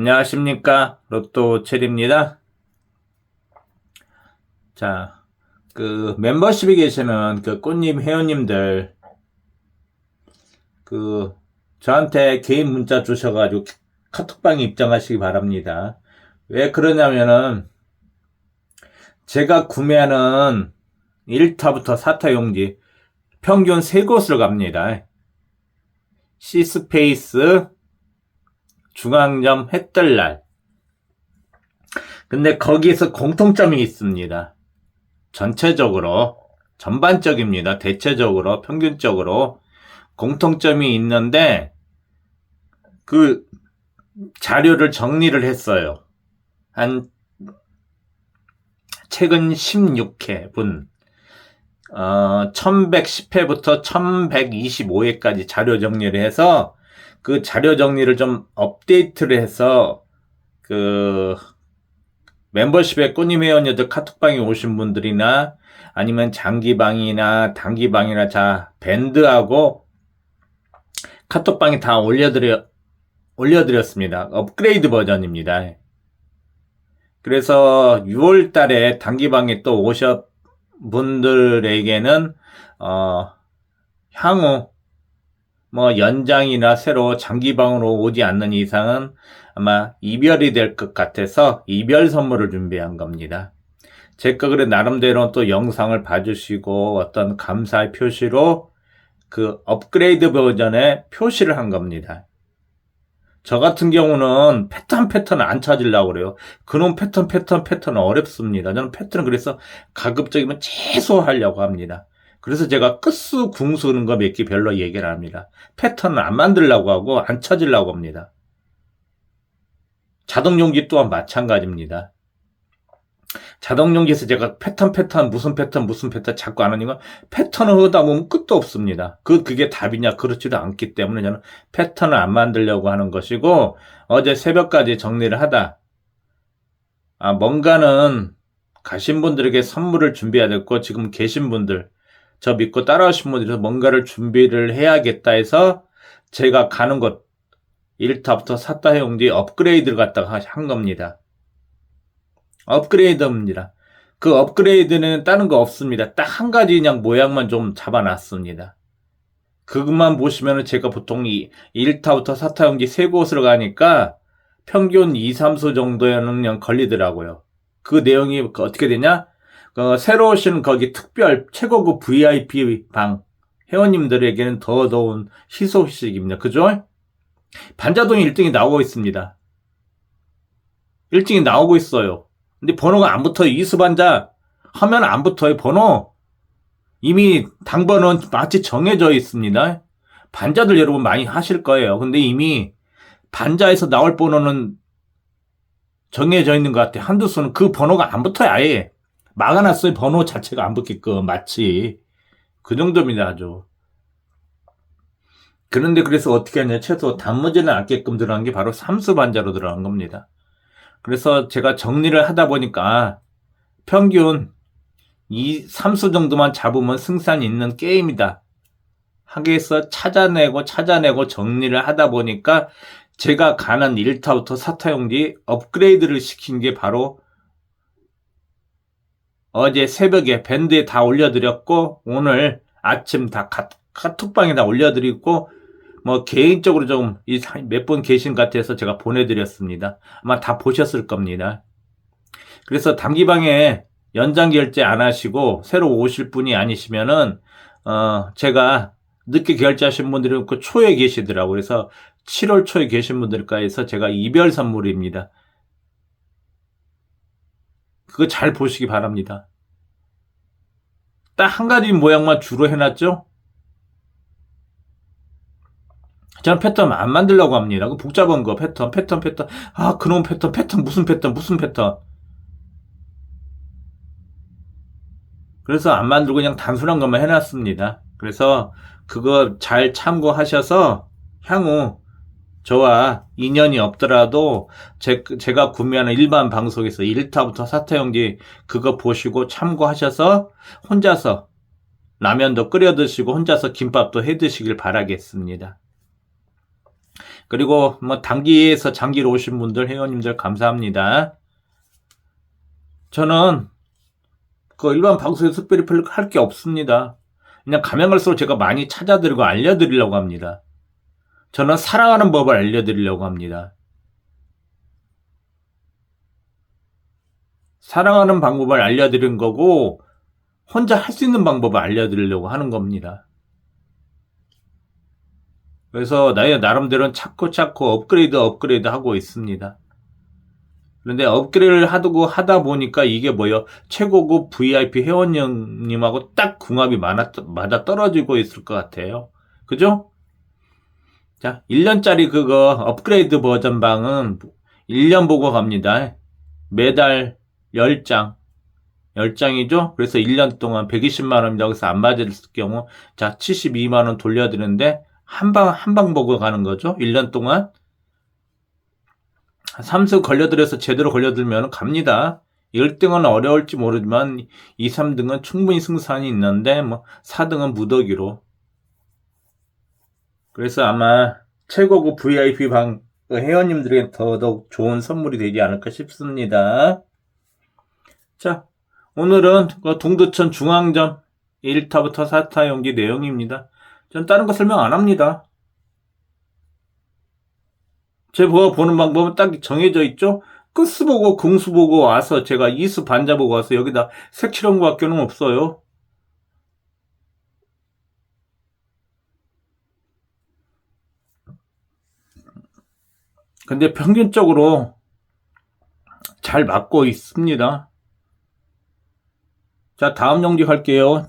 안녕하십니까. 로또 체리입니다. 자, 그 멤버십에 계시는 그 꽃님 회원님들, 그 저한테 개인 문자 주셔가지고 카톡방에 입장하시기 바랍니다. 왜 그러냐면은 제가 구매하는 1타부터 4타 용지 평균 3곳을 갑니다. 시스페이스, 중앙점 햇들날. 근데 거기에서 공통점이 있습니다. 전체적으로, 전반적입니다. 대체적으로, 평균적으로 공통점이 있는데, 그 자료를 정리를 했어요. 한, 최근 16회 분, 어, 1110회부터 1125회까지 자료 정리를 해서, 그 자료 정리를 좀 업데이트를 해서 그 멤버십에 꽃님 회원님들 카톡방에 오신 분들이나 아니면 장기방이나 단기방이나 자 밴드하고 카톡방에 다 올려드려 올려드렸습니다. 업그레이드 버전입니다. 그래서 6월 달에 단기방에 또 오셨 분들에게는 어 향후 뭐 연장이나 새로 장기방으로 오지 않는 이상은 아마 이별이 될 것 같아서 이별 선물을 준비한 겁니다. 제가 그래 나름대로 또 영상을 봐주시고 어떤 감사의 표시로 그 업그레이드 버전에 표시를 한 겁니다. 저 같은 경우는 패턴 패턴 안 찾으려고 그래요. 그놈 패턴 패턴 패턴 어렵습니다. 저는 패턴은 그래서 가급적이면 최소화하려고 합니다. 그래서 제가 끝수 궁수는 거 몇 개 별로 얘기를 합니다. 패턴을 안 만들려고 하고 안 찾으려고 합니다. 자동용기 또한 마찬가지입니다. 자동용기에서 제가 패턴 패턴 무슨 패턴 무슨 패턴 자꾸 안 하니까 패턴을 하다 보면 끝도 없습니다. 그 그게 답이냐 그렇지도 않기 때문에 저는 패턴을 안 만들려고 하는 것이고 어제 새벽까지 정리를 하다 아 뭔가는 가신 분들에게 선물을 준비해야 됐고 지금 계신 분들 저 믿고 따라오신 분들이 뭔가를 준비를 해야겠다 해서 제가 가는 곳 1타부터 4타 해용 뒤 업그레이드를 갖다가 한 겁니다. 업그레이드입니다. 그 업그레이드는 다른 거 없습니다. 딱 한 가지 그냥 모양만 좀 잡아놨습니다. 그것만 보시면은 제가 보통 이 1타부터 4타 용지 세 곳으로 가니까 평균 2, 3수 정도에는 그냥 걸리더라고요. 그 내용이 어떻게 되냐? 그 새로 오신 거기 특별 최고급 VIP 방 회원님들에게는 더 더운 희소식입니다. 그죠? 반자동이 1등이 나오고 있습니다. 1등이 나오고 있어요. 근데 번호가 안 붙어요. 이수반자 하면 안 붙어요. 번호. 이미 당번은 마치 정해져 있습니다. 반자들 여러분 많이 하실 거예요. 근데 이미 반자에서 나올 번호는 정해져 있는 것 같아요. 한두 수는 그 번호가 안 붙어요. 아예. 막아놨어요. 번호 자체가 안 붙게끔. 마치. 그 정도입니다. 아주. 그런데 그래서 어떻게 하냐. 최소 단무지는 않게끔 들어간 게 바로 삼수 반자로 들어간 겁니다. 그래서 제가 정리를 하다 보니까 평균 이 삼수 정도만 잡으면 승산이 있는 게임이다. 하게해서 찾아내고 찾아내고 정리를 하다 보니까 제가 가는 1타부터 4타 용지 업그레이드를 시킨 게 바로 어제 새벽에 밴드에 다 올려드렸고 오늘 아침 다 카, 카톡방에 다 올려드리고 뭐 개인적으로 좀 몇 분 계신 것 같아서 제가 보내드렸습니다. 아마 다 보셨을 겁니다. 그래서 단기방에 연장 결제 안 하시고 새로 오실 분이 아니시면은 어 제가 늦게 결제하신 분들은 그 초에 계시더라고요. 그래서 7월 초에 계신 분들까지 서 제가 이별 선물입니다. 그거 잘 보시기 바랍니다. 딱 한 가지 모양만 주로 해놨죠? 저는 패턴 안 만들려고 합니다. 그 복잡한 거, 패턴, 패턴, 패턴. 아, 그놈 패턴, 패턴, 무슨 패턴, 무슨 패턴. 그래서 안 만들고 그냥 단순한 것만 해놨습니다. 그래서 그거 잘 참고하셔서 향후 저와 인연이 없더라도 제, 제가 구매하는 일반 방송에서 1타부터 4타 형제 그거 보시고 참고하셔서 혼자서 라면도 끓여 드시고 혼자서 김밥도 해 드시길 바라겠습니다. 그리고 뭐 단기에서 장기로 오신 분들 회원님들 감사합니다. 저는 그 일반 방송에서 특별히 별로 할 게 없습니다. 그냥 가면 갈수록 제가 많이 찾아드리고 알려드리려고 합니다. 저는 사랑하는 법을 알려드리려고 합니다. 사랑하는 방법을 알려드린 거고, 혼자 할 수 있는 방법을 알려드리려고 하는 겁니다. 그래서 나의 나름대로는 찾고 찾고 업그레이드 업그레이드 하고 있습니다. 그런데 업그레이드를 하고 하다 보니까 이게 뭐요? 최고급 VIP 회원님하고 딱 궁합이 맞아, 떨어지고 있을 것 같아요. 그죠? 자, 1년짜리 그거 업그레이드 버전 방은 1년 보고 갑니다. 매달 10장. 10장이죠? 그래서 1년 동안 120만원입니다. 여기서 안 맞을 경우, 자, 72만원 돌려드리는데, 한 방, 한 방 보고 가는 거죠? 1년 동안. 3수 걸려들어서 제대로 걸려들면 갑니다. 1등은 어려울지 모르지만 2, 3등은 충분히 승산이 있는데 뭐 4등은 무더기로. 그래서 아마 최고급 VIP 방 회원님들에게 더더욱 좋은 선물이 되지 않을까 싶습니다. 자, 오늘은 그 동두천 중앙점 1타부터 4타 용기 내용입니다. 전 다른 거 설명 안 합니다. 제가 보는 방법은 딱 정해져 있죠? 끝수 보고 궁수 보고 와서 제가 이수 반자 보고 와서 여기다 색칠한 것 밖에는 없어요. 근데 평균적으로 잘 맞고 있습니다. 자, 다음 용지 갈게요.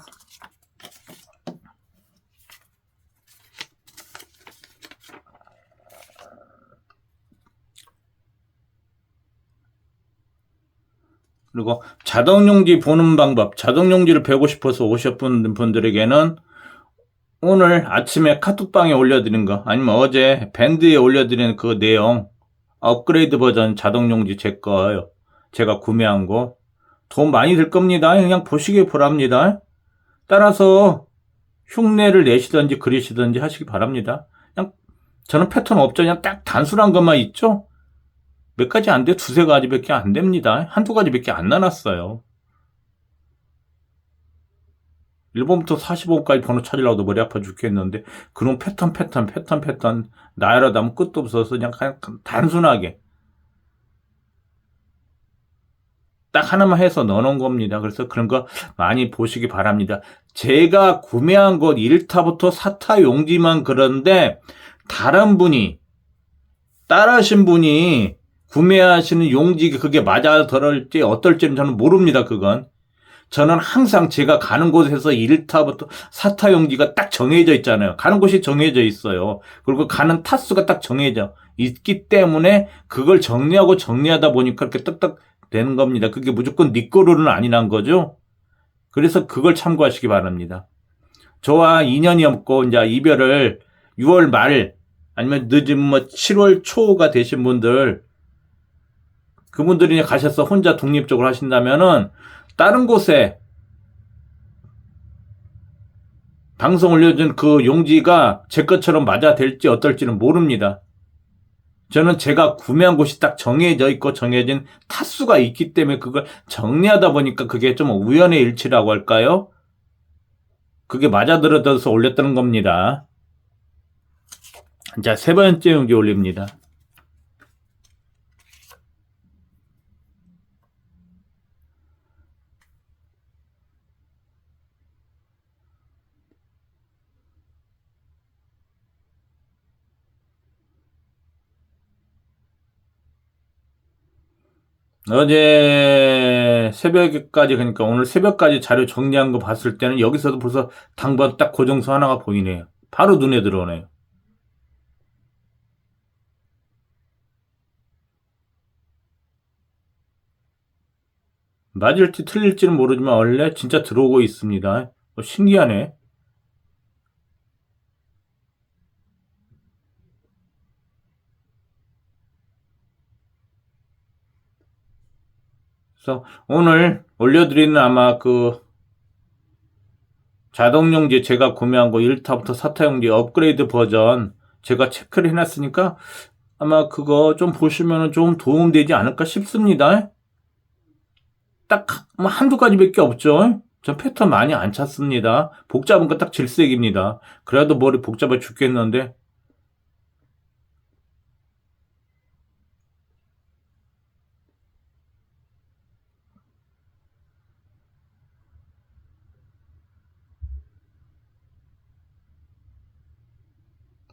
그리고 자동용지 보는 방법, 자동용지를 배우고 싶어서 오셨던 분들에게는 오늘 아침에 카톡방에 올려드린 거, 아니면 어제 밴드에 올려드린 그 내용, 업그레이드 버전 자동용지 제 거예요. 제가 구매한 거. 돈 많이 들 겁니다. 그냥 보시기 바랍니다. 따라서 흉내를 내시든지 그리시든지 하시기 바랍니다. 그냥 저는 패턴 없죠. 그냥 딱 단순한 것만 있죠. 몇 가지 안 돼. 두세 가지밖에 안 됩니다. 한두 가지밖에 안 나눴어요. 1번부터 45번까지 번호 찾으려고도 머리 아파 죽겠는데 그런 패턴 패턴 패턴 패턴 나열하다 보면 끝도 없어서 그냥 단순하게 딱 하나만 해서 넣어놓은 겁니다. 그래서 그런 거 많이 보시기 바랍니다. 제가 구매한 것 1타부터 4타 용지만 그런데 다른 분이 따라하신 분이 구매하시는 용지 그게 맞아 들을지 어떨지는 저는 모릅니다. 그건. 저는 항상 제가 가는 곳에서 1타부터 4타 용지가 딱 정해져 있잖아요. 가는 곳이 정해져 있어요. 그리고 가는 타수가 딱 정해져 있기 때문에 그걸 정리하고 정리하다 보니까 그렇게 딱딱 되는 겁니다. 그게 무조건 네 거로는 아니란 거죠. 그래서 그걸 참고하시기 바랍니다. 저와 2년이 없고 이제 이별을 6월 말 아니면 늦은 뭐 7월 초가 되신 분들 그분들이 가셔서 혼자 독립적으로 하신다면은 다른 곳에 방송 올려준 그 용지가 제 것처럼 맞아 될지 어떨지는 모릅니다. 저는 제가 구매한 곳이 딱 정해져 있고 정해진 타수가 있기 때문에 그걸 정리하다 보니까 그게 좀 우연의 일치라고 할까요? 그게 맞아들어져서 올렸다는 겁니다. 자, 세 번째 용지 올립니다. 어제 새벽까지 그러니까 오늘 새벽까지 자료 정리한 거 봤을 때는 여기서도 벌써 당번 딱 고정수 하나가 보이네요. 바로 눈에 들어오네요. 맞을지 틀릴지는 모르지만 원래 진짜 들어오고 있습니다. 어, 신기하네. 그래서 오늘 올려드리는 아마 그 자동용지 제가 구매한 거 1타부터 4타용지 업그레이드 버전 제가 체크를 해놨으니까 아마 그거 좀 보시면 좀 도움되지 않을까 싶습니다. 딱뭐 한두 가지밖에 없죠. 전 패턴 많이 안 찾습니다. 복잡한 거딱 질색입니다. 그래도 머리 복잡해 죽겠는데.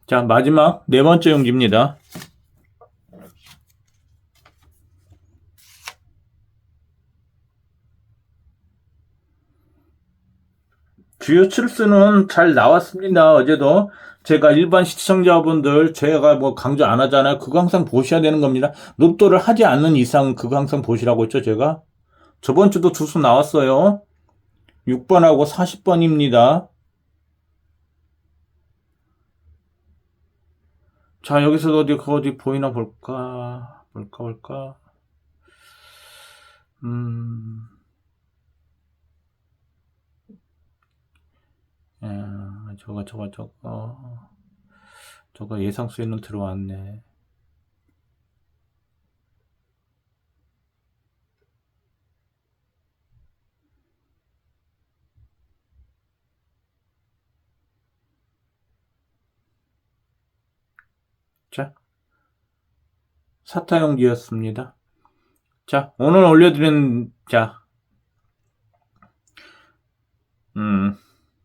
자, 마지막 네 번째 용지입니다. 주요 칠수는 잘 나왔습니다. 어제도 제가 일반 시청자분들 제가 뭐 강조 안 하잖아요. 그거 항상 보셔야 되는 겁니다. 롭도를 하지 않는 이상 그거 항상 보시라고 했죠, 제가. 저번 주도 두수 나왔어요. 6번하고 40번입니다. 자, 여기서도 어디, 그 어디 보이나 볼까? 볼까, 볼까? 음, 야, 저거, 저거, 저거. 저거 예상 수에는 들어왔네. 자, 사타용기였습니다. 자, 오늘 올려드린, 자, 음,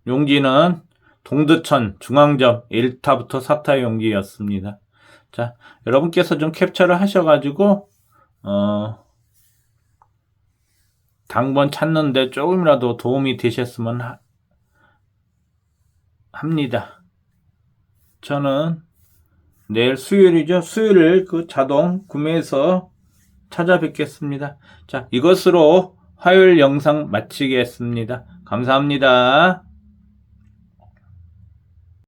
용지는 동두천 중앙점 1타부터 4타 용기였습니다. 자, 여러분께서 좀 캡처를 하셔가지고, 어, 당번 찾는데 조금이라도 도움이 되셨으면 하, 합니다. 저는 내일 수요일이죠. 수요일 그 자동 구매해서 찾아뵙겠습니다. 자, 이것으로 화요일 영상 마치겠습니다. 감사합니다.